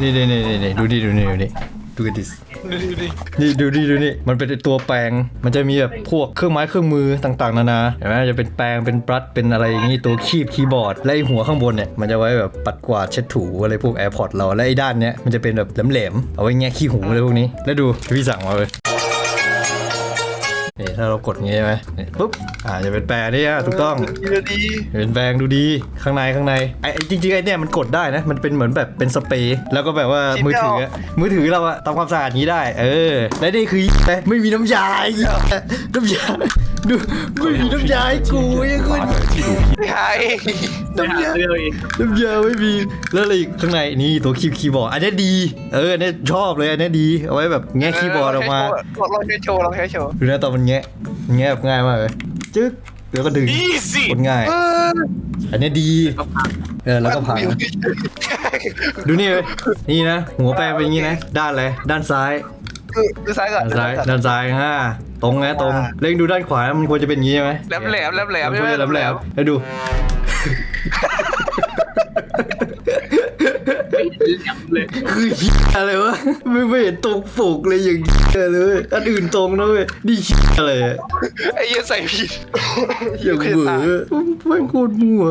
นี่นี่นี่นี่ดูดิดูนี่ดูนี่ดูดิดูดิดูดินี่ดูดิดูนี่มันเป็นตัวแปลงมันจะมีแบบพวกเครื่องไม้เครื่องมือต่างๆนานาเห็นไหมจะเป็นแปลงเป็นปลั๊กเป็นอะไรอย่างงี้ตัวคีบคีย์บอร์ดและไอหัวข้างบนเนี่ยมันจะไว้แบบปัดกวาดเช็ดถูอะไรพวกแอร์พอร์ตเราและไอ้ด้านเนี้ยมันจะเป็นแบบแหลมๆเอาไว้แงะขี้หูอะไรพวกนี้ แล้วดูพี่สั่งมาเลย นี่ถ้าเรากดอย่างงี้ใช่ไหมนี่ปุ๊บอ่าจะเป็นแปลงนี่อะถูกต้องดูดิเป็นแบงดูดีข้างในข้างในไอ้ไอ้จริงๆไอ้เนี่ยมันกดได้นะมันเป็นเหมือนแบบเป็นสเปรย์แล้วก็แบบว่ามือถืออะมือถือเราอะทำความสะอาดอย่างนี้ได้ เออและนี่คือแต่ไม่มีน้ำยาไอ้เหี้ยน้ำยาดูไม่มีน้ำยาให้กูยังคุณใช่น้ำยาเรื่องเองน้ำยาไม่มีแล้วอะไรอีกข้างในนี่ตัวคีย์คีย์บอร์ดอันนี้ดี เอออันนี้ชอบเลยอันนี้ดีเอาไว้แบบแงะคีย์บอร์ดออกมาลองใช้โชว์ลองใช้โชว์ดูนะตอนมันแงะแงะแบบง่ายมากเลยจึ๊กแล้วก็ดึงอีซี่กดง่ายเอออันนี้ดีเออแล้วก็ผ่านดูนี่เลยนี่นะ หัวแปลงเป็นอย่างนี้นะ ด้านอะไรด้านซ้าย ดูซ้ายก่อนด้านซ้ายด้านซ้ายฮะตรงนะตรงเล็งดูด้านขวามันควรจะเป็นอย่างนี้ใช่ไหมแหลมแหลมแหลมแหลมมันควรจะแหลมแหลมแล้วดู เลยคือเหี้ยอะไรวะไม่ไม่เห็นตรงปกเลยอย่างเหี้ยเลยอันอื่นตรงนะเว้ยนี่เหี้ยอะไรอะไอ้เหี้ยใส่ผิดอย่างเหวอไม่งโคตรมั่ว